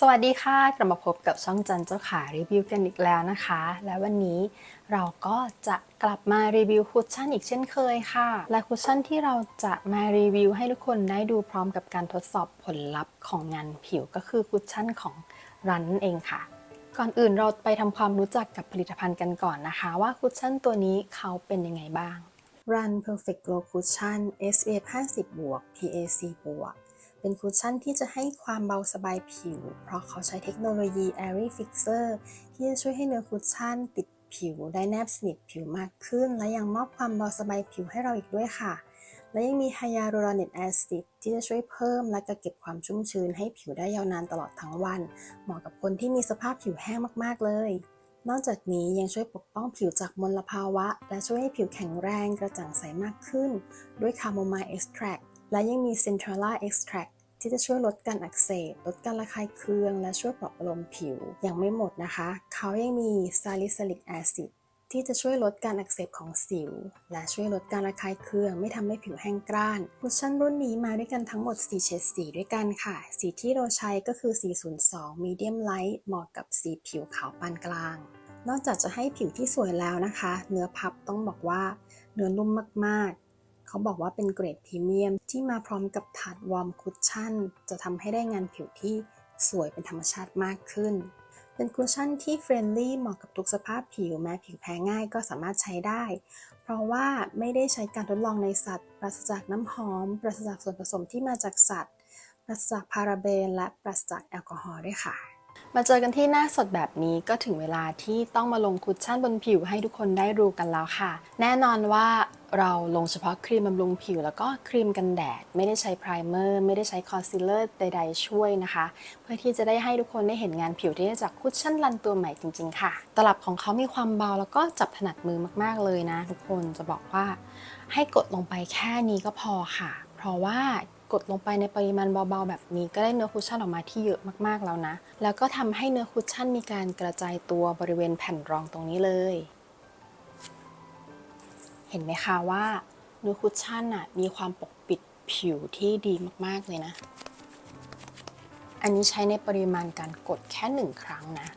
สวัสดีค่ะ กลับมาพบกับช่องจันเจ้าขารีวิวกันอีกแล้วนะคะ และวันนี้เราก็จะกลับมารีวิวคุชชั่นอีกเช่นเคยค่ะ และคุชชั่นที่เราจะมารีวิวให้ทุกคนได้ดูพร้อมกับการทดสอบผลลัพธ์ของงานผิวก็คือคุชชั่นของรันเองค่ะ ก่อนอื่นเราไปทำความรู้จักกับผลิตภัณฑ์กันก่อนนะคะ ว่าคุชชั่นตัวนี้เขาเป็นยังไงบ้าง Run Perfect Glow Cushion SPF 50 บวก PAC บวก เป็นคุชชั่นที่จะให้ความเบาสบายผิว เพราะเขาใช้เทคโนโลยี Airy Fixer ที่จะช่วยให้เนื้อคุชชั่นติดผิวได้แนบสนิทผิวมากขึ้น และยังมอบความเบาสบายผิวให้เราอีกด้วยค่ะ และยังมีไฮยาลูรอนิกแอซิดที่จะช่วยเพิ่มและกระเก็บความชุ่มชื้นให้ผิวได้ยาวนานตลอดทั้งวัน เหมาะกับคนที่มีสภาพผิวแห้งมากๆเลย นอกจากนี้ยังช่วยปกป้องผิวจากมลภาวะ และช่วยให้ผิวแข็งแรงกระจ่างใสมากขึ้น ด้วยคาโมไมล์เอ็กซ์แทรและยังมีเซนทรัล a เอ็กซ์แทร ที่จะช่วยลดการอักเสบ ลดการระคายเคือง และช่วยปลอบประโลมผิว ยังไม่หมดนะคะ เขายังมีซาลิซิลิกแอซิดที่จะช่วยลดการอักเสบของสิว และช่วยลดการระคายเคือง ไม่ทำให้ผิวแห้งกร้านคุชชั่นรุ่นนี้มาด้วยกันทั้งหมด 4 เฉดสีด้วยกันค่ะ สีที่เราใช้ก็คือ 402 Medium Light เหมาะกับสีผิวขาวปานกลาง นอกจากจะให้ผิวที่สวยแล้วนะคะ เนื้อพับต้องบอกว่า เนื้อนุ่มมากๆ เขาบอกว่าเป็นเกรดพรีเมียม ที่มาพร้อมกับถาดวอร์มคุชชั่น จะทำให้ได้งานผิวที่สวยเป็นธรรมชาติมากขึ้น เป็นคุชชั่นที่เฟรนลี่เหมาะกับทุกสภาพผิวแม้ผิวแพ้ง่ายก็สามารถใช้ได้ เพราะว่าไม่ได้ใช้การทดลองในสัตว์ ปราศจากน้ำหอม ปราศจากส่วนผสมที่มาจากสัตว์ ปราศจากพาราเบน และปราศจากแอลกอฮอล์ด้วยค่ะ มาเจอกันที่หน้าสดแบบนี้ก็ถึงเวลาที่ต้องมาลงคุชชั่นบนผิวให้ทุกคนได้ดูกันแล้วค่ะ แน่นอนว่าเราลงเฉพาะครีมบำรุงผิวแล้วก็ครีมกันแดด ไม่ได้ใช้ไพรเมอร์ไม่ได้ใช้คอนซีลเลอร์ใดๆช่วยนะคะ เพื่อที่จะได้ให้ทุกคนได้เห็นงานผิวที่ได้จากคุชชั่นรันตัวใหม่จริง ๆ ค่ะ ตลับของเขามีความเบาแล้วก็จับถนัดมือมากๆเลยนะ ทุกคนจะบอกว่า ให้กดลงไปแค่นี้ก็พอค่ะ เพราะว่า กดลงไปในปริมาณเบาๆ แบบนี้ก็ได้เนื้อคุชชั่นออกมาที่เยอะมากๆแล้วนะ แล้วก็ทำให้เนื้อคุชชั่นมีการกระจายตัวบริเวณแผ่นรองตรงนี้เลย เห็นไหมคะว่าเนื้อคุชชั่นอะมีความปกปิดผิวที่ดีมากๆเลยนะ อันนี้ใช้ในปริมาณการกดแค่หนึ่งครั้งนะ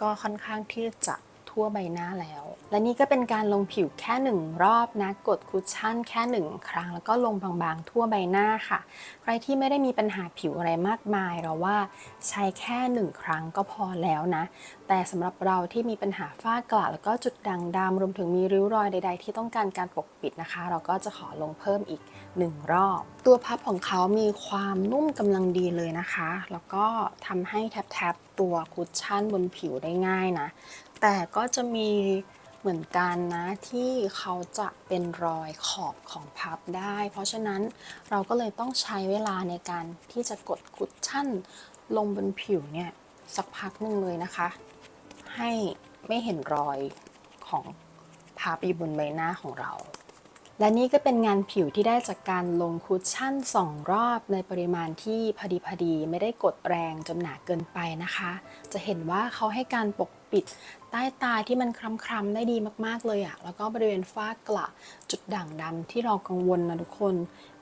ก็ค่อนข้างที่จะ ทั่วใบหน้าแล้ว และนี่ก็เป็นการลงผิวแค่หนึ่งรอบนะ กดคุชชั่นแค่หนึ่งครั้ง แล้วก็ลงบางๆ ทั่วใบหน้าค่ะ ใครที่ไม่ได้มีปัญหาผิวอะไรมากมายเราว่าใช้แค่หนึ่งครั้งก็พอแล้วนะ แต่สำหรับเราที่มีปัญหาฝ้ากระแล้วก็จุดด่างดำรวมถึงมีริ้วรอยใด ๆ ที่ต้องการการปกปิดนะคะ เราก็จะขอลงเพิ่มอีกหนึ่งรอบ ตัวพับของเขามีความนุ่มกำลังดีเลยนะคะ แล้วก็ทำให้แทบๆตัวคุชชั่นบนผิวได้ง่ายนะ แต่ก็จะมีเหมือนกันนะที่เขาจะเป็นรอยขอบของพับได้ เพราะฉะนั้นเราก็เลยต้องใช้เวลาในการที่จะกดคุชชั่นลงบนผิวเนี่ยสักพักหนึ่งเลยนะคะ ให้ไม่เห็นรอยของพับอยู่บนใบหน้าของเรา และนี่ก็เป็นงานผิวที่ได้จากการลงคุชชั่น 2 รอบในปริมาณที่พอดีพอดีไม่ได้กดแรงจนหนาเกินไปนะคะ จะเห็นว่าเขาให้การปกปิดใต้ตาที่มันคล้ำๆได้ดีมากๆเลยอะแล้วก็บริเวณฝ้ากระจุดด่างดำที่เรากังวลนะทุกคน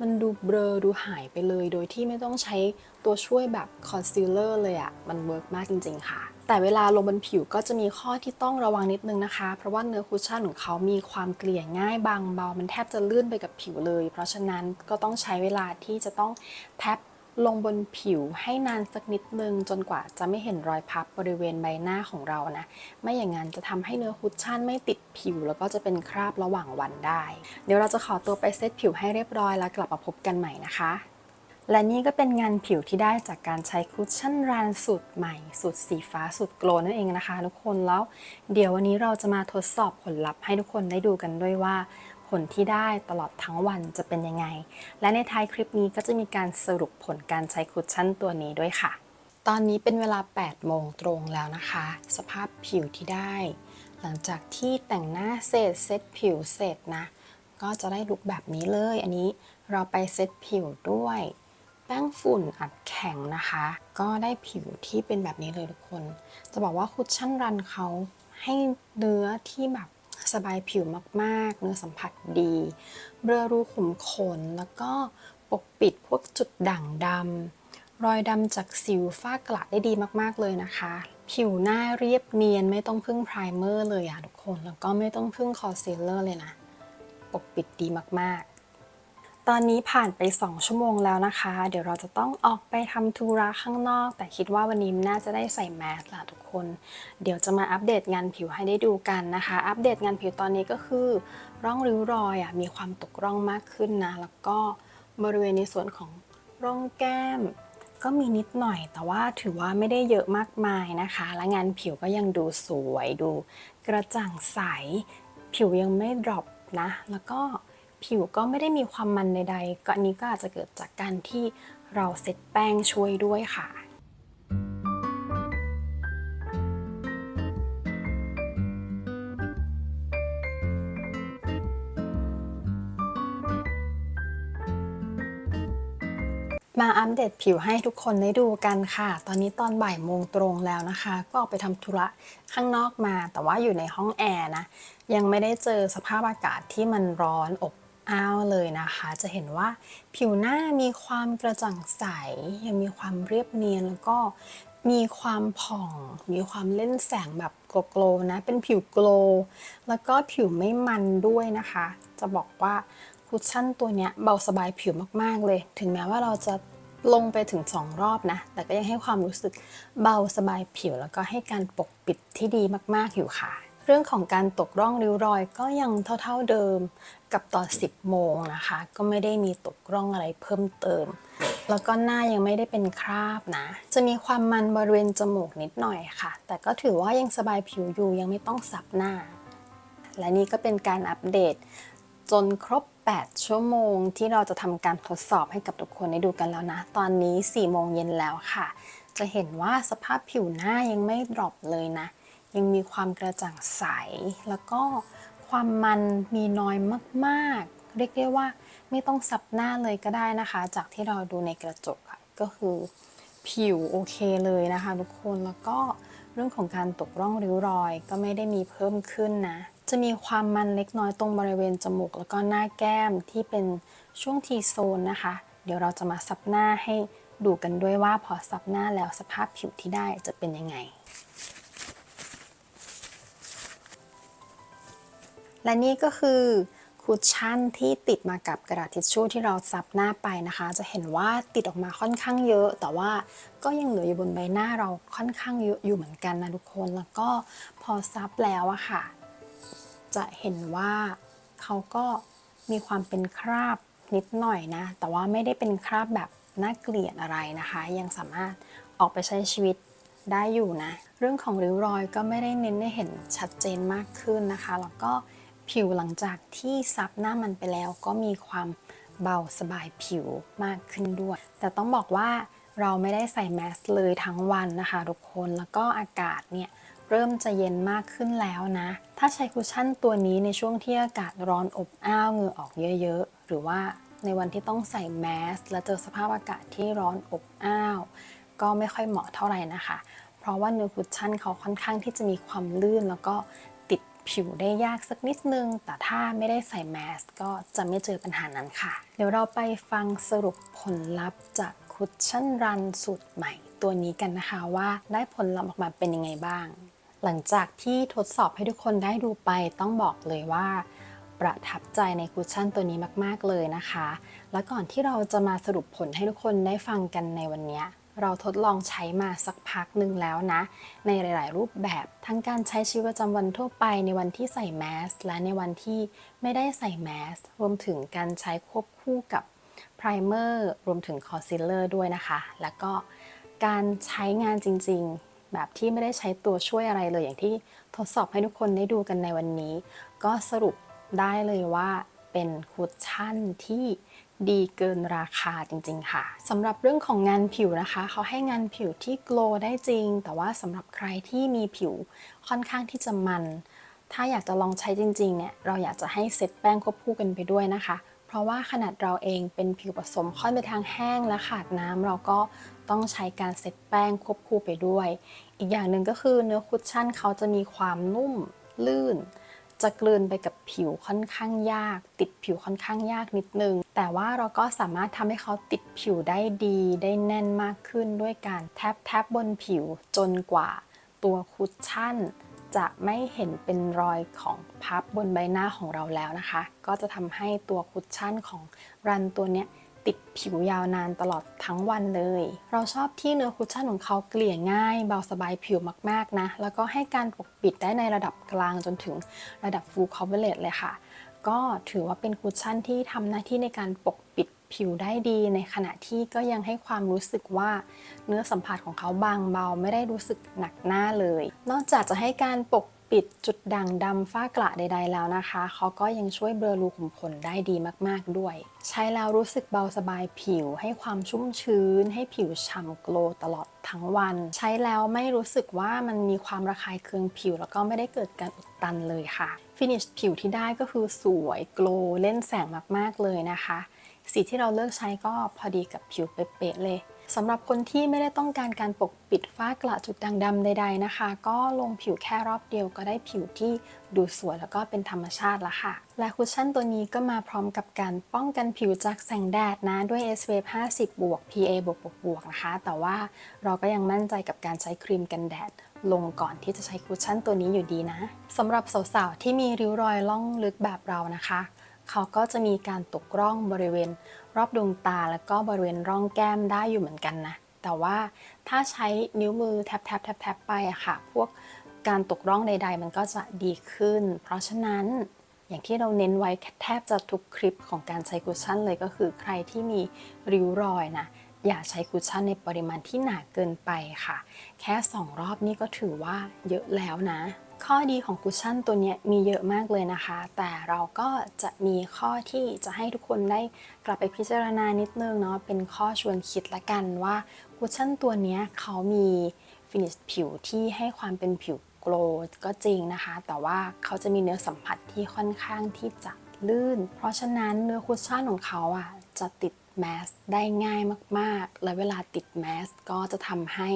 มันดูเบลอดูหายไปเลย โดยที่ไม่ต้องใช้ตัวช่วยแบบคอนซีลเลอร์เลยอะมันเวิร์กมากจริงๆค่ะ แต่เวลาลงบนผิวก็จะมีข้อที่ต้องระวังนิดนึงนะคะ เพราะว่าเนื้อคุชชั่นของเขามีความเกลี่ยง่ายบางเบา มันแทบจะลื่นไปกับผิวเลย เพราะฉะนั้นก็ต้องใช้เวลาที่จะต้องแทบลงบนผิวให้นานสักนิดนึงจนกว่าจะไม่เห็นรอยพับบริเวณใบหน้าของเรานะ ไม่อย่างนั้นจะทำให้เนื้อคุชชั่นไม่ติดผิว แล้วก็จะเป็นคราบระหว่างวันได้ เดี๋ยวเราจะขอตัวไปเซตผิวให้เรียบร้อยแล้วกลับมาพบกันใหม่นะคะ และนี่ก็เป็นงานผิวที่ได้จากการใช้คุชชั่นรันสูตรใหม่ สูตรสีฟ้าสูตรโกลนั่นเองนะคะทุกคนแล้วเดี๋ยววันนี้เราจะมาทดสอบผลลัพธ์ให้ทุกคนได้ดูกันด้วยว่า ผลที่ได้ตลอดทั้งวันจะเป็นยังไง และในท้ายคลิปนี้ก็จะมีการสรุปผลการใช้คุชชั่นตัวนี้ด้วยค่ะ ตอนนี้เป็นเวลา 8 โมงตรงแล้วนะคะ สภาพผิวที่ได้ หลังจากที่แต่งหน้าเสร็จเซตผิวเสร็จนะ ก็จะได้ลุคแบบนี้เลย อันนี้เราไปเซตผิวด้วย แป้งฝุ่นอัดแข็งนะคะ ก็ได้ผิวที่เป็นแบบนี้เลยทุกคน จะบอกว่าคุชชั่นรันเขาให้เนื้อที่แบบสบายผิวมากๆ เนื้อสัมผัสดี เบลอรูขุมขน แล้วก็ปกปิดพวกจุดด่างดำรอยดำจากสิวฝ้ากระได้ดีมากๆเลยนะคะ ผิวหน้าเรียบเนียนไม่ต้องพึ่งไพรเมอร์เลยอะทุกคน แล้วก็ไม่ต้องพึ่งคอนซีลเลอร์เลยนะ ปกปิดดีมากๆ ตอนนี้ผ่านไป 2 ชั่วโมงแล้วนะคะ เดี๋ยวเราจะต้องออกไปทำธุระข้างนอก แต่คิดว่าวันนี้น่าจะได้ใส่แมสละทุกคน เดี๋ยวจะมาอัปเดตงานผิวให้ได้ดูกันนะคะ อัปเดตงานผิวตอนนี้ก็คือ ร่องริ้วรอยอะมีความตกร่องมากขึ้นนะ แล้วก็บริเวณในส่วนของร่องแก้ม ก็มีนิดหน่อย แต่ว่าถือว่าไม่ได้เยอะมากมายนะคะ และงานผิวก็ยังดูสวยดู กระจ่างใส ผิวยังไม่ดรอปนะ แล้วก็ ผิวก็ไม่ได้มีความมันใดๆก็อันนี้ก็อาจจะเกิดจากการที่เราเซ็ตแป้งช่วยด้วยค่ะมาอัปเดตผิวให้ทุกคนได้ดูกันค่ะ ตอนนี้ตอนบ่ายโมงตรงแล้วนะคะ ก็ออกไปทำธุระข้างนอกมา แต่ว่าอยู่ในห้องแอร์นะ ยังไม่ได้เจอสภาพอากาศที่มันร้อนอบ อ้าวเลยนะคะ จะเห็นว่าผิวหน้ามีความกระจ่างใส ยังมีความเรียบเนียนแล้วก็มีความผ่อง มีความเล่นแสงแบบโกลๆนะ เป็นผิวโกลว์แล้วก็ผิวไม่มันด้วยนะคะ จะบอกว่าคุชชั่นตัวเนี้ยเบาสบายผิวมากๆเลย ถึงแม้ว่าเราจะลงไปถึง 2 รอบนะ แต่ก็ยังให้ความรู้สึกเบาสบายผิว แล้วก็ให้การปกปิดที่ดีมากๆอยู่ค่ะ รื่องของการตกร่องริ้วรอยก็ยังเท่าๆเดิมกับตอน 10 โมงนะคะ ก็ไม่ได้มีตกร่องอะไรเพิ่มเติม แล้วก็หน้ายังไม่ได้เป็นคราบนะ จะมีความมันบริเวณจมูกนิดหน่อยค่ะ แต่ก็ถือว่ายังสบายผิวอยู่ยังไม่ต้องสับหน้า และนี่ก็เป็นการอัปเดต จนครบ 8 ชั่วโมง ที่เราจะทำการทดสอบให้กับทุกคนได้ดูกันแล้วนะ ตอนนี้ 4 โมงเย็นแล้วค่ะ จะเห็นว่าสภาพผิวหน้ายังไม่ดรอปเลยนะ ยังมีความกระจ่างใส แล้วก็ความมันมีน้อยมากๆ เรียกได้ว่าไม่ต้องสับหน้าเลยก็ได้นะคะ จากที่เราดูในกระจกอะก็คือผิวโอเคเลยนะคะทุกคนแล้วก็เรื่องของการตกร่องริ้วรอยก็ไม่ได้มีเพิ่มขึ้นนะ จะมีความมันเล็กน้อยตรงบริเวณจมูก แล้วก็หน้าแก้มที่เป็นช่วงทีโซนนะคะ เดี๋ยวเราจะมาซับหน้าให้ดูกันด้วยว่าพอซับหน้าแล้วสภาพผิวที่ได้จะเป็นยังไง และนี่ก็คือคุชชั่นที่ติดมากับกระดาษทิชชู่ที่เราซับหน้าไปนะคะ จะเห็นว่าติดออกมาค่อนข้างเยอะ แต่ว่าก็ยังเหลืออยู่บนใบหน้าเราค่อนข้างเยอะอยู่เหมือนกันนะทุกคน แล้วก็พอซับแล้วอะค่ะ จะเห็นว่าเขาก็มีความเป็นคราบนิดหน่อยนะ แต่ว่าไม่ได้เป็นคราบแบบน่าเกลียดอะไรนะคะ ยังสามารถออกไปใช้ชีวิตได้อยู่นะ เรื่องของริ้วรอยก็ไม่ได้เน้นให้เห็นชัดเจนมากขึ้นนะคะ แล้วก็ ผิวหลังจากที่ซับหน้ามันไปแล้วก็มีความเบาสบายผิวมากขึ้นด้วย แต่ต้องบอกว่าเราไม่ได้ใส่แมสเลยทั้งวันนะคะทุกคนแล้วก็อากาศเนี่ยเริ่มจะเย็นมากขึ้นแล้วนะ ถ้าใช้คุชชั่นตัวนี้ในช่วงที่อากาศร้อนอบอ้าวเหงื่อออกเยอะๆ หรือว่าในวันที่ต้องใส่แมสและเจอสภาพอากาศที่ร้อนอบอ้าว ก็ไม่ค่อยเหมาะเท่าไหร่นะคะ เพราะว่าเนื้อคุชชั่นเขาค่อนข้างที่จะมีความลื่นแล้วก็ ผิวได้ยากสักนิดนึง แต่ถ้าไม่ได้ใส่แมสก็จะไม่เจอปัญหานั้นค่ะ เดี๋ยวเราไปฟังสรุปผลลัพธ์จากคุชชั่นรันสูตรใหม่ตัวนี้กันนะคะว่าได้ผลลัพธ์ออกมาเป็นยังไงบ้าง หลังจากที่ทดสอบให้ทุกคนได้ดูไปต้องบอกเลยว่า ประทับใจในคุชชั่นตัวนี้มาก ๆ เลยนะคะ และก่อนที่เราจะมาสรุปผลให้ทุกคนได้ฟังกันในวันนี้ เราทดลองใช้มาสักพักหนึ่งแล้วนะ ในหลาย ๆ รูปแบบทั้งการใช้ชีวิตประจำวันทั่วไปในวันที่ใส่แมสและในวันที่ไม่ได้ใส่แมสรวมถึงการใช้ควบคู่กับไพรเมอร์รวมถึงคอนซีลเลอร์ด้วยนะคะ แล้วก็การใช้งานจริง ๆ แบบที่ไม่ได้ใช้ตัวช่วยอะไรเลยอย่างที่ทดสอบให้ทุกคนได้ดูกันในวันนี้ ก็สรุปได้เลยว่าเป็นคุชชั่นที่ ดีเกินราคาจริง ๆ ค่ะสำหรับเรื่องของงานผิวนะคะ เขาให้งานผิวที่โกลได้จริง แต่ว่าสำหรับใครที่มีผิวค่อนข้างที่จะมัน ถ้าอยากจะลองใช้จริง ๆ เนี่ยเราอยากจะให้เซตแป้งควบคู่กันไปด้วยนะคะ เพราะว่าขนาดเราเองเป็นผิวผสมค่อนไปทางแห้งและขาดน้ำเราก็ต้องใช้การเซตแป้งควบคู่ไปด้วย อีกอย่างหนึ่งก็คือเนื้อคุชชั่นเขาจะมีความนุ่มลื่น จะกลืนไปกับผิวค่อนข้างยาก ติดผิวค่อนข้างยากนิดนึง แต่ว่าเราก็สามารถทำให้เขาติดผิวได้ดีได้แน่นมากขึ้นด้วยการแทบแทบบนผิวจนกว่าตัวคุชชั่น จะไม่เห็นเป็นรอยของพับบนใบหน้าของเราแล้วนะคะ ก็จะทำให้ตัวคุชชั่นของรันตัวเนี้ย ติดผิวยาวนานตลอดทั้งวันเลย เราชอบที่เนื้อคุชชั่นของเขาเกลี่ยง่าย เบาสบายผิวมากๆนะ แล้วก็ให้การปกปิดได้ในระดับกลางจนถึงระดับ full coverage เลยค่ะ ก็ถือว่าเป็นคุชชั่นที่ทำหน้าที่ในการปกปิดผิวได้ดี ในขณะที่ก็ยังให้ความรู้สึกว่าเนื้อสัมผัสของเขาบางเบาไม่ได้รู้สึกหนักหน้าเลย นอกจากจะให้การปก ปิดจุดด่างดำฝ้ากระใด ๆ แล้วนะคะ เขาก็ยังช่วยเบลอรูขุมขนได้ดีมากๆด้วย ใช้แล้วรู้สึกเบาสบายผิว ให้ความชุ่มชื้น ให้ผิวฉ่ำโกลตลอดทั้งวัน ใช้แล้วไม่รู้สึกว่ามันมีความระคายเคืองผิว แล้วก็ไม่ได้เกิดการอุดตันเลยค่ะ ฟินิชผิวที่ได้ก็คือสวยโกลเล่นแสงมากๆเลยนะคะ สีที่เราเลือกใช้ก็พอดีกับผิวเป๊ะๆเลย สำหรับคนที่ไม่ได้ต้องการการปกปิดฝ้ากระจุดด่างดำใดๆนะคะ ก็ลงผิวแค่รอบเดียวก็ได้ผิวที่ดูสวยแล้วก็เป็นธรรมชาติแล้วค่ะ และคุชชั่นตัวนี้ก็มาพร้อมกับการป้องกันผิวจากแสงแดดนะ ด้วย SPF 50 บวก PA บวกบวกบวกนะคะ แต่ว่าเราก็ยังมั่นใจกับการใช้ครีมกันแดดลงก่อนที่จะใช้คุชชั่นตัวนี้อยู่ดีนะสำหรับสาวๆที่มีริ้วรอยล่องลึกแบบเรานะคะ เขาก็จะมีการตกร่องบริเวณ รอบดวงตาแล้วก็บริเวณร่องแก้มได้อยู่เหมือนกันนะ แต่ว่าถ้าใช้นิ้วมือแทบแทบแทบแทบไปอะค่ะ พวกการตกร่องใด ๆ มันก็จะดีขึ้น เพราะฉะนั้นอย่างที่เราเน้นไว้แทบจะทุกคลิปของการใช้คุชชั่นเลยก็คือใครที่มีริ้วรอยนะอย่าใช้คุชชั่นในปริมาณที่หนาเกินไปค่ะ แค่ 2 รอบนี่ก็ถือว่าเยอะแล้วนะ ข้อดีของคุชชั่นตัวนี้มีเยอะมากเลยนะคะ แต่เราก็จะมีข้อที่จะให้ทุกคนได้กลับไปพิจารณานิดนึงเนาะเป็นข้อชวนคิดละกันว่าคุชชั่นตัวนี้เขามีฟินิชผิวที่ให้ความเป็นผิวโกลว์ก็จริงนะคะ แต่ว่าเขาจะมีเนื้อสัมผัสที่ค่อนข้างที่จะลื่น เพราะฉะนั้นเนื้อคุชชั่นของเขาอะจะติดแมสได้ง่ายมากๆ และเวลาติดแมสก็จะทำให้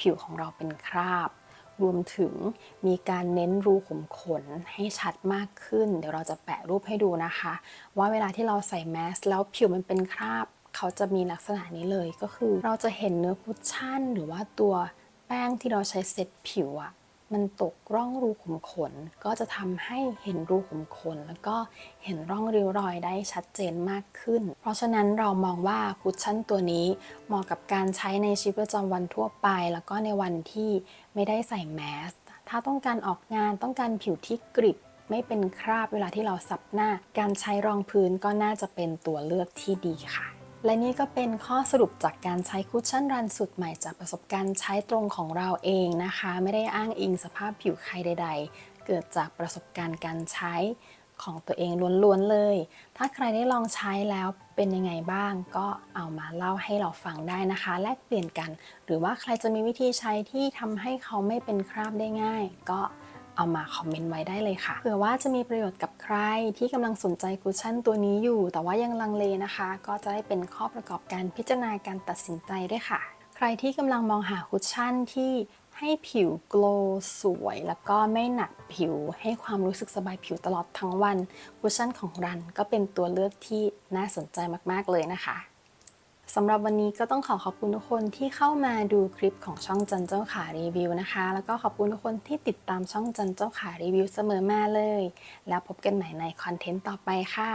ผิวของเราเป็นคราบ รวมถึงมีการเน้นรูขุมขนให้ชัดมากขึ้น เดี๋ยวเราจะแปะรูปให้ดูนะคะ ว่าเวลาที่เราใส่แมสแล้วผิวมันเป็นคราบ เขาจะมีลักษณะนี้เลยก็คือ เราจะเห็นเนื้อคุชชั่น หรือว่าตัวแป้งที่เราใช้เซตผิวอะมันตกร่องรูขุมขน ก็จะทำให้เห็นรูขุมขน แล้วก็เห็นร่องริ้วรอยได้ชัดเจนมากขึ้น เพราะฉะนั้นเรามองว่าคุชชั่นตัวนี้เหมาะกับการใช้ในชีวิตประจำวันทั่วไป แล้วก็ในวันที่ ไม่ได้ใส่แมส ถ้าต้องการออกงานต้องการผิวที่กริบ ไม่เป็นคราบเวลาที่เราซับหน้า การใช้รองพื้นก็น่าจะเป็นตัวเลือกที่ดีค่ะ และนี่ก็เป็นข้อสรุปจากการใช้คุชชั่นรันสุดใหม่จากประสบการณ์ใช้ตรงของเราเองนะคะ ไม่ได้อ้างอิงสภาพผิวใครใด ๆ เกิดจากประสบการณ์การใช้ ของตัวเองล้วนๆเลย ถ้าใครได้ลองใช้แล้วเป็นยังไงบ้าง ก็เอามาเล่าให้เราฟังได้นะคะ แลกเปลี่ยนกัน หรือว่าใครจะมีวิธีใช้ที่ทำให้เขาไม่เป็นคราบได้ง่าย ก็เอามาคอมเมนต์ไว้ได้เลยค่ะเผื่อว่าจะมีประโยชน์กับใครที่กำลังสนใจคุชชั่นตัวนี้อยู่ แต่ว่ายังลังเลนะคะ ก็จะได้เป็นข้อประกอบการพิจารณาการตัดสินใจด้วยค่ะ ใครที่กำลังมองหาคุชชั่นที่ ให้ผิวโกลสวย แล้วก็ไม่หนักผิว ให้ความรู้สึกสบายผิวตลอดทั้งวันคุชชั่นของรันก็เป็นตัวเลือกที่น่าสนใจมาก ๆ เลยนะคะสำหรับวันนี้ก็ต้องขอขอบคุณทุกคนที่เข้ามาดูคลิปของช่องจันเจ้าขารีวิวนะคะ แล้วก็ขอบคุณทุกคนที่ติดตามช่องจันเจ้าขารีวิวเสมอมาเลย แล้วพบกันใหม่ในคอนเทนต์ต่อไปค่ะ